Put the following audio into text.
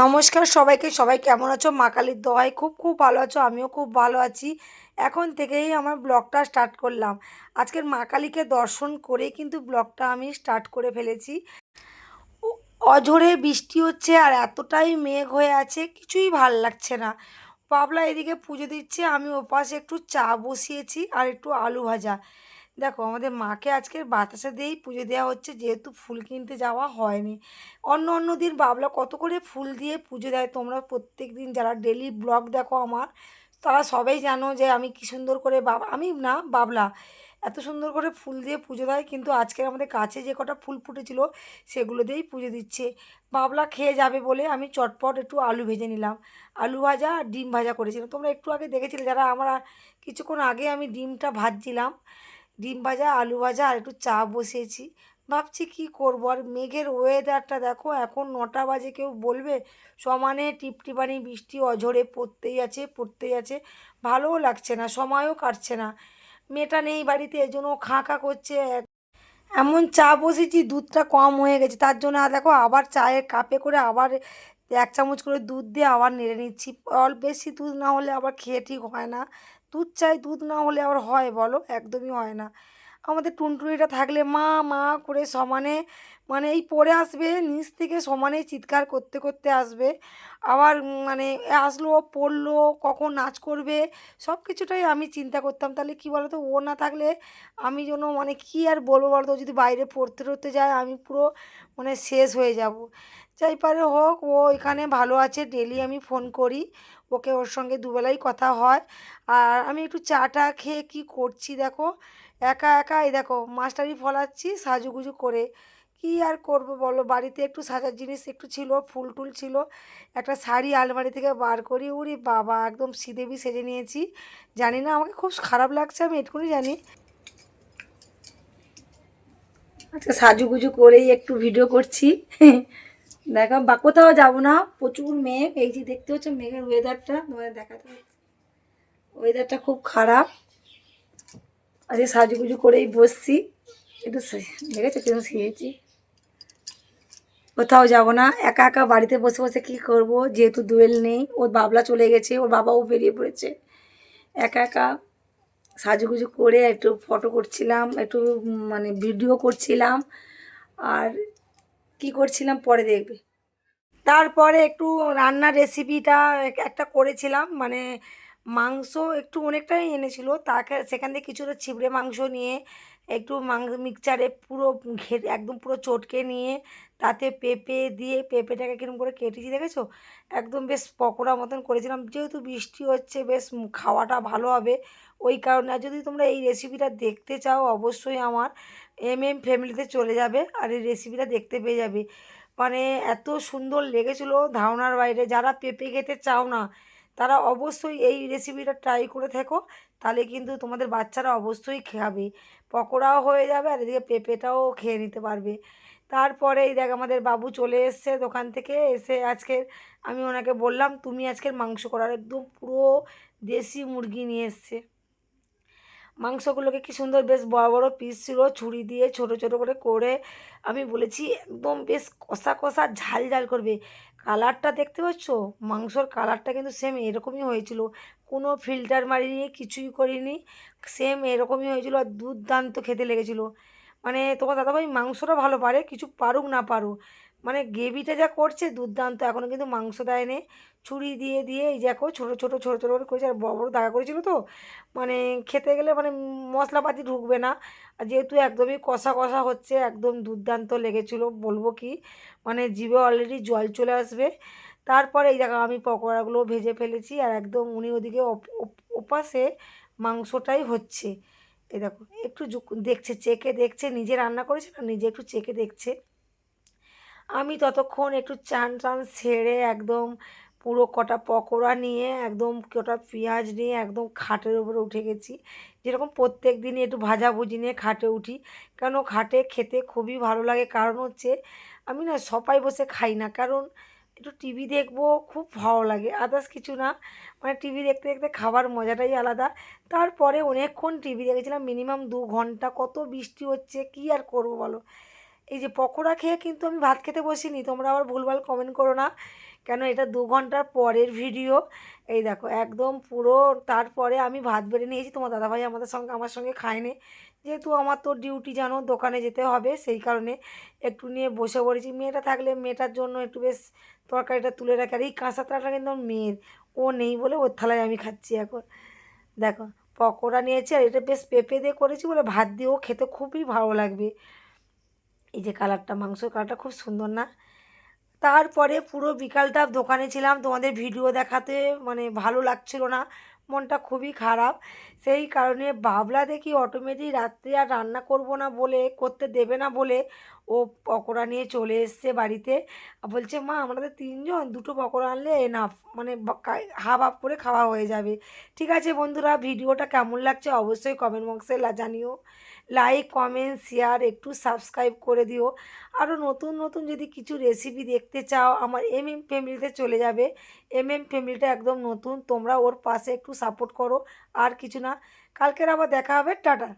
নমস্কার সবাইকে, সবাই কেমন আছো? মা কালীর দোয়ায় খুব খুব ভালো আছো, আমিও খুব ভালো আছি। এখন থেকেই আমার ব্লগটা স্টার্ট করলাম। আজকের মা কালীকে দর্শন করে কিন্তু ব্লগটা আমি স্টার্ট করে ফেলেছি। অঝোরে বৃষ্টি হচ্ছে আর এতটাই মেঘ হয়ে আছে, কিছুই ভালো লাগছে না। পাবলা এদিকে পুজো দিচ্ছে, আমি ওপাশে একটু চা বসিয়েছি আর একটু আলু ভাজা। দেখো, আমাদের মাকে আজকের বাতাসা দিয়েই পুজো দেওয়া হচ্ছে, যেহেতু ফুল কিনতে যাওয়া হয়নি। অন্য অন্য দিন বাবলা কত করে ফুল দিয়ে পুজো দেয় তোমরা প্রত্যেক দিন যারা ডেলি ব্লগ দেখো আমার, তারা সবাই জানো যে আমি কি সুন্দর করে বাবা, আমি না, বাবলা। এত সুন্দর করে ফুল দিয়ে পুজো দেয়, কিন্তু আজকে আমাদের কাছে যে কটা ফুল ফুটেছিল, সেগুলো দিয়েই পুজো দিচ্ছে। বাবলা খেয়ে যাবে বলে আমি চটপট একটু আলু ভেজে নিলাম। আলু ভাজা আর ডিম ভাজা করেছিলাম। তোমরা একটু আগে দেখেছিলে যারা আমরা কিছুক্ষণ আগে আমি ডিমটা ভাজছিলাম। ডিম ভাজা, আলু ভাজা আর একটু চা বসিয়েছি। ভাবছি কি করব? আর মেঘের ওয়েদারটা দেখো, এখন নটা বাজে, কেউ বলবে? সমানে টিপটিপানি, বৃষ্টি অঝরে পড়তেই আছে পড়তেই আছে। ভালোও লাগছে না, সময়ও কাটছে না। মেয়েটা নেই বাড়িতে, এজন্য খাঁ খাঁ করছে। এমন চা বসেছি দুধটা কম হয়ে গেছে। তার জন্য আর দেখো, আবার চায়ের কাপে করে আবার এক চামচ করে দুধ দিয়ে আবার নেড়ে নিচ্ছি। অল্প বেশি দুধ না হলে আবার খেয়ে ঠিক হয় না। দুধ চাই দুধ না হলে আবার হয় বলো? একদমই হয় না। আমাদের টুনটুনিটা থাকলে মা মা করে সমানে মানে এই পড়ে আসবে, নিচ থেকে সমানে চিৎকার করতে করতে আসবে। আবার মানে আসলো, পড়ল, কখন নাচ করবে, সব কিছুটাই আমি চিন্তা করতাম। তাহলে কি বলো তো ও না থাকলে আমি যেন মানে কী আর বলব বলো তো ও যদি বাইরে পড়তে, টড়তে যায়, আমি পুরো মানে শেষ হয়ে যাব। যাই পারে হোক, ও এখানে ভালো আছে ডেলি আমি ফোন করি। ওকে ওর সঙ্গে দুবেলাই কথা হয়। আর আমি একটু চাটা খেয়ে কি করছি দেখো? একা একা, এই দেখো, মাস্টারি ফলাচ্ছি সাজুগুজু করে। কি আর করব বলো? বাড়িতে একটু সাজার জিনিস একটু ছিল, ফুল টুল ছিল, একটা শাড়ি আলমারি থেকে বার করি। উরি বাবা, একদম শ্রীদেবী সেজে নিয়েছি। জানি না, আমাকে খুব খারাপ লাগছে, আমি এটুকুনি জানি। আচ্ছা সাজুগুজু করেই একটু ভিডিও করছি। দেখো, বা কোথাও যাব না, প্রচুর মেঘ। এই যে দেখতে হচ্ছে মেঘের ওয়েদারটা দেখাতে ওয়েদারটা খুব খারাপ। আজকে সাজুগুজু করেই বসছি। একটু দেখেছ কেমন শিখেছি কোথাও যাব না, একা একা বাড়িতে বসে বসে কী করব? যেহেতু দুয়েল নেই, ওর বাবলা চলে গেছে, ওর বাবাও বেরিয়ে পড়েছে। একা একা সাজুগুজু করে একটু ফটো করছিলাম, একটু মানে ভিডিও করছিলাম। আর কি করছিলাম পরে দেখবে। তারপরে একটু রান্নার রেসিপিটা একটা করেছিলাম মানে মাংস একটু অনেকটাই এনেছিল। তাকে সেখান থেকে কিছুটা ছিবড়ে মাংস নিয়ে, একটু মাংস মিক্সচারে পুরো ঘে একদম পুরো চটকে নিয়ে তাতে পেঁপে দিয়ে, পেঁপেটাকে কিরম করে কেটেছি দেখেছ? একদম বেশ পকোড়া মতন করেছিলাম। যেহেতু বৃষ্টি হচ্ছে, বেশ খাওয়াটা ভালো হবে। ওই কারণে যদি তোমরা এই রেসিপিটা দেখতে চাও, অবশ্যই আমার এম এম ফ্যামিলিতে চলে যাবে আর এই রেসিপিটা দেখতে পেয়ে যাবে। মানে এত সুন্দর লেগেছিলো ধারণার বাইরে। যারা পেঁপে খেতে চাও না তারা অবশ্যই এই রেসিপিটা ট্রাই করে থেকো, তাহলে কিন্তু তোমাদের বাচ্চারা অবশ্যই খাবে। পকোড়াও হয়ে যাবে আর এদিকে পেঁপেটাও খেয়ে নিতে পারবে। তারপরে এই দেখ আমাদের বাবু চলে এসছে দোকান থেকে, এসে আজকের আমি ওনাকে বললাম, তুমি আজকের মাংস করার একদম পুরো দেশি মুরগি নিয়ে এসছে। মাংসগুলোকে কি সুন্দর বেশ বড় বড় পিস ছিল, ছুরি দিয়ে ছোট ছোট করে করে আমি বলেছি, একদম বেশ কষা কষা ঝাল ঝাল করবে। কালারটা দেখতে পাচ্ছ? মাংসর কালারটা কিন্তু সেম এরকমই হয়েছিল। কোনো ফিল্টার মারিনি, কিছুই করিনি সেম এরকমই হয়েছিল আর দুর্দান্ত খেতে লেগেছিলো। মানে তোমার দাদাভাই মাংসটা ভালো পারে, কিছু পারুক না পারুক মানে গ্রেভিটা যা করছে দুর্দান্ত এখনও কিন্তু মাংস দেয়নি। ছুরি দিয়ে দিয়ে এই দেখো ছোটো ছোটো ছোটো ছোটো করে করেছে, আর বড় বড় দাগা করেছিল তো। মানে খেতে গেলে মানে মশলাপাতি ঢুকবে না। আর যেহেতু একদমই কষা কষা হচ্ছে, একদম দুর্দান্ত লেগেছিলো, বলব কি। মানে জিভে অলরেডি জল চলে আসবে। তারপরে এই দেখো আমি পকোড়াগুলো ভেজে ফেলেছি, আর একদম উনি ওদিকে ওপ- ওপ- ওপাশে মাংসটাই হচ্ছে। এই দেখো, একটু দেখছে, চেকে দেখছে, নিজে রান্না করেছে না নিজে একটু চেকে দেখছে। আমি ততক্ষণ একটু চান টান সেরে একদম পুরো কটা পকোড়া নিয়ে, একদম কটা পেঁয়াজ নিয়ে একদম খাটের উপরে উঠে গেছি। যেরকম প্রত্যেক দিনই একটু ভাজাভুজি নিয়ে খাটে উঠি। কেন খাটে খেতে খুবই ভালো লাগে। কারণ হচ্ছে আমি না সবাই বসে খাই না। কারণ একটু টিভি দেখব, খুব ভালো লাগে। আদার্স কিছু না। মানে টিভি দেখতে দেখতে খাবার মজাটাই আলাদা। তারপরে অনেকক্ষণ টিভি দেখেছিলাম। মিনিমাম দু ঘণ্টা। কত বৃষ্টি হচ্ছে, কী আর করব বলো? এই যে পকোড়া খেয়ে কিন্তু আমি ভাত খেতে বসিনি, তোমরা আবার ভুলভাল কমেন্ট করো না। কেন এটা দু ঘণ্টার পরের ভিডিও এই দেখো, একদম পুরো তারপরে আমি ভাত বেড়ে নিয়েছি, তোমার দাদাভাই আমাদের সঙ্গে, আমার সঙ্গে খায়নি। যেহেতু আমার তো ডিউটি জানো, দোকানে যেতে হবে, সেই কারণে একটু নিয়ে বসে পড়েছি। মেয়েটা থাকলে মেয়েটার জন্য একটু বেশ তরকারিটা তুলে রাখি। আর এই কাঁচা থালাটা কিন্তু মেয়ের, ও নেই বলে ওর থালায় আমি খাচ্ছি এখন। দেখো, পকোড়া নিয়েছি আর এটা বেশ পেঁপে দিয়ে করেছি বলে ভাত দিয়েও খেতে খুবই ভালো লাগবে। এই যে কালারটা, মাংসর কালারটা খুব সুন্দর না? তারপরে পুরো বিকালটা দোকানে ছিলাম, তোমাদের ভিডিও দেখাতে মানে ভালো লাগছিল না, মনটা খুবই খারাপ। সেই কারণে বাবলা দেখি অটোমেটিক রাত্রে আর রান্না করব না বলে, করতে দেবে না বলে ও পকোড়া নিয়ে চলে এসছে বাড়িতে। বলছে, মা, আমাদের তিনজন দুটো পকোড়া আনলে এনাফ মানে হাফ হাফ করে খাওয়া হয়ে যাবে। ঠিক আছে বন্ধুরা, ভিডিওটা কেমন লাগছে অবশ্যই কমেন্ট বক্সে জানিও। লাইক কমেন্ট শেয়ার একটু সাবস্ক্রাইব করে দিও। আরও নতুন নতুন যদি কিছু রেসিপি দেখতে চাও, আমার এম এম ফ্যামিলিতে চলে যাবে। এম এম ফ্যামিলিটা একদম নতুন, তোমরা ওর পাশে একটু সাপোর্ট করো, আর কিছু না। কালকের আবার দেখা হবে, টাটা।